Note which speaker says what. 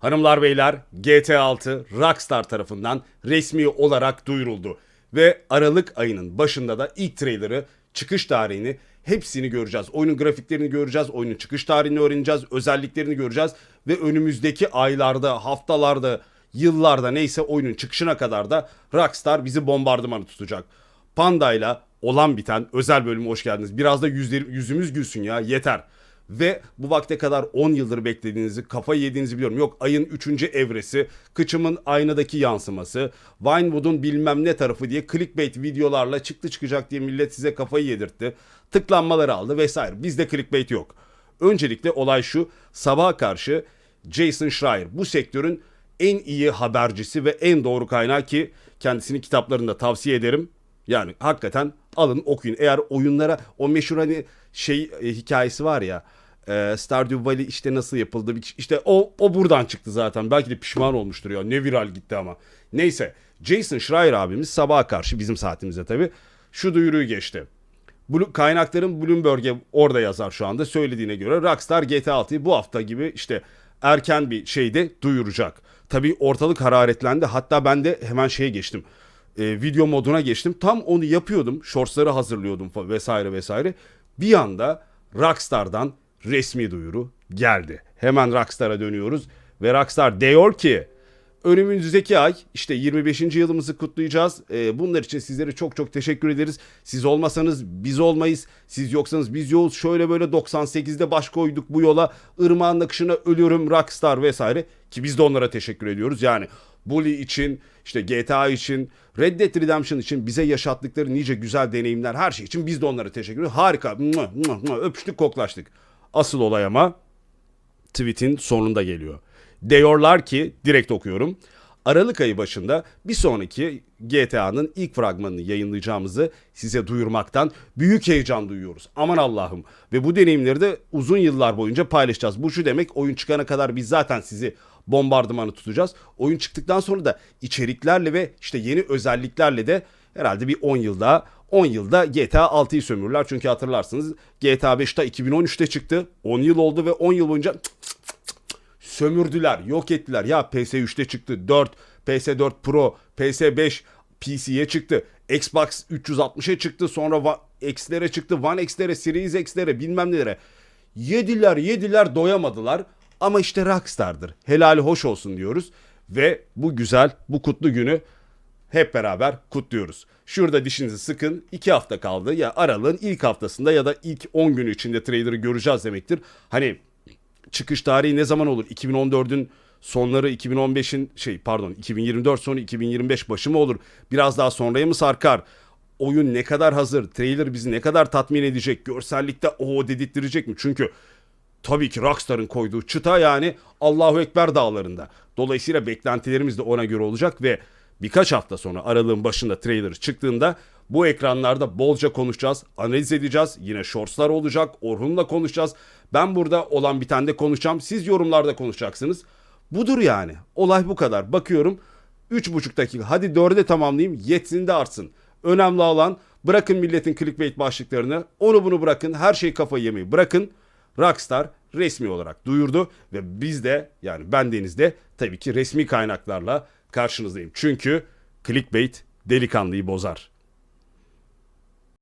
Speaker 1: Hanımlar beyler GTA 6 Rockstar tarafından resmi olarak duyuruldu. Ve Aralık ayının başında da ilk trailer'ı, çıkış tarihini hepsini göreceğiz. Oyunun grafiklerini göreceğiz, oyunun çıkış tarihini öğreneceğiz, özelliklerini göreceğiz. Ve önümüzdeki aylarda, haftalarda, yıllarda neyse oyunun çıkışına kadar da Rockstar bizi bombardımanı tutacak. Panda'yla olan biten özel bölüme hoş geldiniz. Biraz da yüzleri, yüzümüz gülsün ya yeter. Ve bu vakte kadar 10 yıldır beklediğinizi, kafayı yediğinizi biliyorum. Yok ayın 3. evresi, kıçımın aynadaki yansıması, Vinewood'un bilmem ne tarafı diye clickbait videolarla çıktı çıkacak diye millet size kafayı yedirtti. Tıklanmaları aldı vesaire. Bizde clickbait yok. Öncelikle olay şu, sabaha karşı Jason Schreier bu sektörün en iyi habercisi ve en doğru kaynağı ki kendisini kitaplarında tavsiye ederim. Yani hakikaten alın okuyun. Eğer oyunlara o meşhur hani şey e, hikayesi var ya e, Stardew Valley işte nasıl yapıldı işte o o buradan çıktı zaten. Belki de pişman olmuştur ya. Ne viral gitti ama. Neyse Jason Schreier abimiz sabaha karşı bizim saatimize tabii şu duyuruyu geçti. Kaynakların Bloomberg'e orada yazar şu anda söylediğine göre Rockstar GTA 6'yı bu hafta gibi işte erken bir şeyde duyuracak. Tabii ortalık hararetlendi. Hatta ben de hemen şeye geçtim. Ee, video moduna geçtim. Tam onu yapıyordum. Shortsları hazırlıyordum vesaire vesaire. Bir anda Rockstar'dan resmi duyuru geldi. Hemen Rockstar'a dönüyoruz ve Rockstar diyor ki Önümüzdeki ay işte 25. yılımızı kutlayacağız. Ee, bunlar için sizlere çok çok teşekkür ederiz. Siz olmasanız biz olmayız. Siz yoksanız biz yokuz. Şöyle böyle 98'de baş koyduk bu yola. Irmağın akışına ölüyorum Rockstar vesaire. Ki biz de onlara teşekkür ediyoruz. Yani Bully için, işte GTA için, Red Dead Redemption için bize yaşattıkları nice güzel deneyimler her şey için biz de onlara teşekkür ediyoruz. Harika. Öpüştük koklaştık. Asıl olay ama tweet'in sonunda geliyor. Diyorlar ki direkt okuyorum. Aralık ayı başında bir sonraki GTA'nın ilk fragmanını yayınlayacağımızı size duyurmaktan büyük heyecan duyuyoruz. Aman Allah'ım. Ve bu deneyimleri de uzun yıllar boyunca paylaşacağız. Bu şu demek oyun çıkana kadar biz zaten sizi bombardımanı tutacağız. Oyun çıktıktan sonra da içeriklerle ve işte yeni özelliklerle de herhalde bir 10 yıl daha 10 yılda GTA 6'yı sömürürler. Çünkü hatırlarsınız GTA 5 ta 2013'te çıktı. 10 yıl oldu ve 10 yıl boyunca sömürdüler, yok ettiler. Ya PS3'te çıktı, 4, PS4 Pro, PS5 PC'ye çıktı. Xbox 360'a çıktı, sonra X'lere çıktı, One X'lere, Series X'lere, bilmem nelere. Yediler, yediler, doyamadılar. Ama işte Rockstar'dır. Helali hoş olsun diyoruz. Ve bu güzel, bu kutlu günü hep beraber kutluyoruz. Şurada dişinizi sıkın. 2 hafta kaldı. Ya aralığın ilk haftasında ya da ilk 10 günü içinde trailer'ı göreceğiz demektir. Hani çıkış tarihi ne zaman olur? 2014'ün sonları 2015'in şey pardon 2024 sonu 2025 başı mı olur? Biraz daha sonraya mı sarkar? Oyun ne kadar hazır? Trailer bizi ne kadar tatmin edecek? Görsellikte o dedirttirecek mi? Çünkü tabii ki Rockstar'ın koyduğu çıta yani Allahu Ekber dağlarında. Dolayısıyla beklentilerimiz de ona göre olacak ve birkaç hafta sonra aralığın başında trailer çıktığında bu ekranlarda bolca konuşacağız, analiz edeceğiz. Yine shortslar olacak, Orhun'la konuşacağız. Ben burada olan bitende konuşacağım. Siz yorumlarda konuşacaksınız. Budur yani. Olay bu kadar. Bakıyorum 3,5 dakika. Hadi 4'e tamamlayayım. Yetsin de artsın. Önemli olan bırakın milletin clickbait başlıklarını. Onu bunu bırakın. Her şey kafayı yemeyi bırakın. Rockstar resmi olarak duyurdu ve biz de yani ben Deniz de tabii ki resmi kaynaklarla karşınızdayım. Çünkü clickbait delikanlıyı bozar.